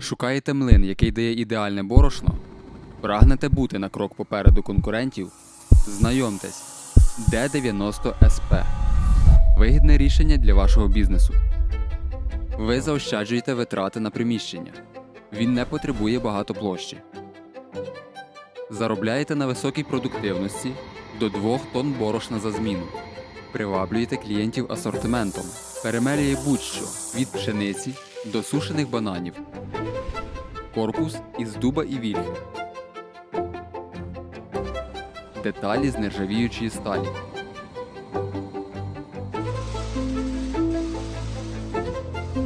Шукаєте млин, який дає ідеальне борошно? Прагнете бути на крок попереду конкурентів? Знайомтесь, D90SP. Вигідне рішення для вашого бізнесу. Ви заощаджуєте витрати на приміщення. Він не потребує багато площі. Заробляєте на високій продуктивності до 2 тонн борошна за зміну. Приваблюєте клієнтів асортиментом. Перемелює будь-що від пшениці до сушених бананів. Корпус із дуба і вільхи. Деталі з нержавіючої сталі.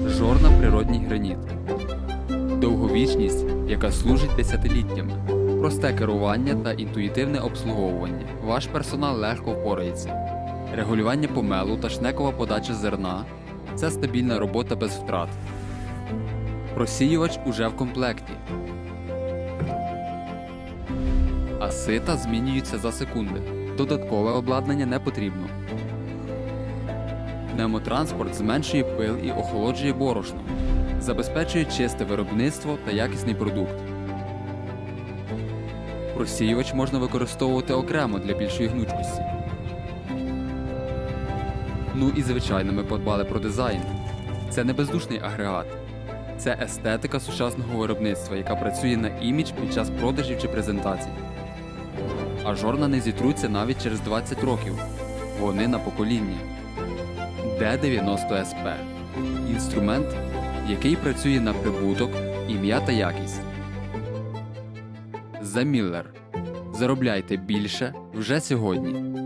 Жорна природній граніт. Довговічність, яка служить десятиліттями. Просте керування та інтуїтивне обслуговування. Ваш персонал легко впорається. Регулювання помелу та шнекова подача зерна це стабільна робота без втрат. Просіювач уже в комплекті. А сита змінюються за секунди. Додаткове обладнання не потрібно. Пневмотранспорт зменшує пил і охолоджує борошно, забезпечує чисте виробництво та якісний продукт. Просіювач можна використовувати окремо для більшої гнучкості. Ну і звичайно, ми подбали про дизайн. Це не бездушний агрегат. Це естетика сучасного виробництва, яка працює на імідж під час продажів чи презентацій. А жорна не зітруться навіть через 20 років. Вони на покоління. D90SP інструмент, який працює на прибуток, ім'я та якість. The Miller. Заробляйте більше вже сьогодні.